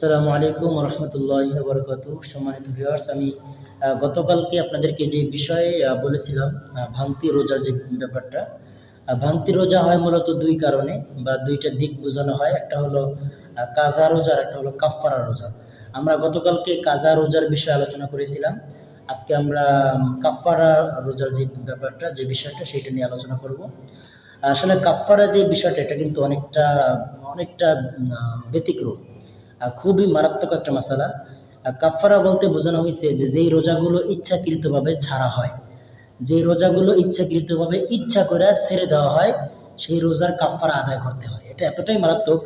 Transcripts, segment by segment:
আসসালামু আলাইকুম রহমতুল্লাহ বরকত সম্মানিত ভিউয়ার্স আমি গতকালকে আপনাদেরকে যে বিষয়ে বলেছিলাম আহ, ভাঙতি রোজার যে ব্যাপারটা ভাঙতি রোজা হয় মূলত দুই কারণে বা দুইটা দিক বোঝানো হয়। একটা হলো কাজা রোজা আর একটা হলো কাফফারা রোজা। আমরা গতকালকে কাজা রোজার বিষয়ে আলোচনা করেছিলাম। আজকে আমরা উম, কাফফারা রোজার যে ব্যাপারটা যে বিষয়টা সেটা নিয়ে আলোচনা করব। আসলে কাফফারা যে বিষয়টা এটা কিন্তু অনেকটা অনেকটা ব্যতিক্রম। খুবই মারাত্মক একটা মশালা কাফারা বলতে বোঝানো হয়েছে যে যেই রোজাগুলো ইচ্ছাকৃতভাবে ছাড়া হয়, যেই রোজাগুলো ইচ্ছাকৃতভাবে ইচ্ছা করে ছেড়ে দেওয়া হয়, সেই রোজার কাফারা আদায় করতে হয়। এটা এতটাই মারাত্মক,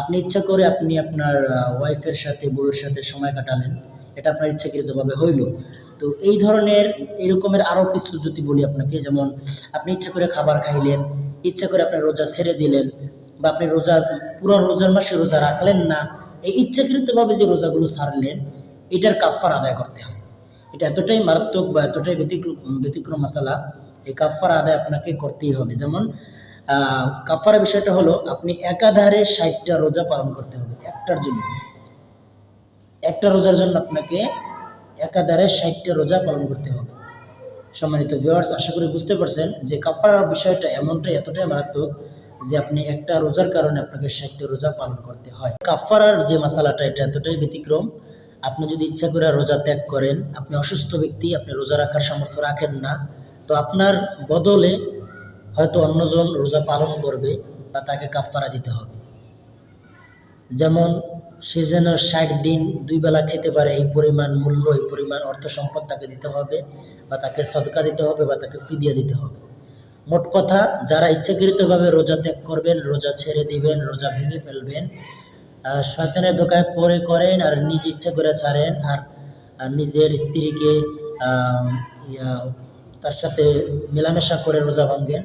আপনি ইচ্ছা করে আপনি আপনার ওয়াইফের সাথে, বউয়ের সাথে সময় কাটালেন, এটা আপনার ইচ্ছাকৃতভাবে হইল। তো এই ধরনের এরকমের আরও কিছু যদি বলি আপনাকে, যেমন আপনি ইচ্ছা করে খাবার খাইলেন, ইচ্ছা করে আপনার রোজা ছেড়ে দিলেন, বা আপনি রোজা, পুরো রোজার মাসে রোজা রাখলেন না এই ইচ্ছাকৃতভাবে যে রোজাগুলো ছাড়লেন এটার কাফার আদায় করতে হয় এটা এতটাই মারাত্মক বা এতটাই ব্যতিক্রম ব্যতিক্রম মশালা, এই কাফার আদায় আপনাকে করতেই হবে। যেমন কাফারা বিষয়টা হলো, আপনি একাধারে ষাটটা রোজা পালন করতে হবে একটার জন্য। একটা রোজার জন্য আপনাকে একাধারে ষাটটা রোজা পালন করতে হবে। সম্মানিত ভিউয়ার্স আশা করি বুঝতে পারছেন যে কাফারার বিষয়টা এমনটাই, এতটাই মারাত্মক যে আপনি একটা রোজার কারণে আপনাকে ষাটটা রোজা পালন করতে হয়। কাফারার যে মশালাটা এটা এতটাই ব্যতিক্রম। আপনি যদি ইচ্ছা করে রোজা ত্যাগ করেন, আপনি অসুস্থ ব্যক্তি, আপনি রোজা রাখার সামর্থ্য রাখেন না। তো আপনার বদলে হয়তো অন্যজন রোজা পালন করবে বা তাকে কাফারা দিতে হবে। যেমন, সে যেন ষাট দিন দুই বেলা খেতে পারে, এই পরিমাণ মূল্য, এই পরিমাণ অর্থ সম্পদ তাকে দিতে হবে বা তাকে সদকা দিতে হবে বা তাকে ফিদিয়া দিতে হবে। মোট কথা, যারা ইচ্ছাকৃতভাবে রোজা ত্যাগ করবেন, রোজা ছেড়ে দিবেন, রোজা ভেঙে ফেলবেন শয়তানের ধোকায় পরে করেন আর নিজ ইচ্ছা করে ছাড়েন আর নিজের স্ত্রীকে তার সাথে মেলামেশা করে রোজা ভাঙ্গেন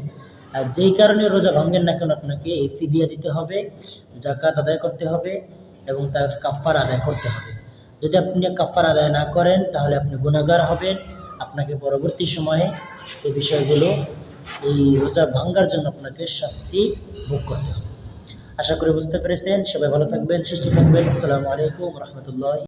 আর যেই কারণে রোজা ভাঙ্গেন না কেন, আপনাকে এই ফিদিয়া দিতে হবে জাকাত আদায় করতে হবে এবং তার কাফার আদায় করতে হবে। যদি আপনি কাফার আদায় না করেন, তাহলে আপনি গুণাগার হবেন। আপনাকে পরবর্তী সময়ে এই বিষয়গুলো এই রোজা ভাঙ্গার জন্য আপনাকে শাস্তি ভোগ করতে হবে। আশা করি বুঝতে পেরেছেন। সবাই ভালো থাকবেন, সুস্থ থাকবেন। আসসালামু আলাইকুম রহমতুল্লাহ।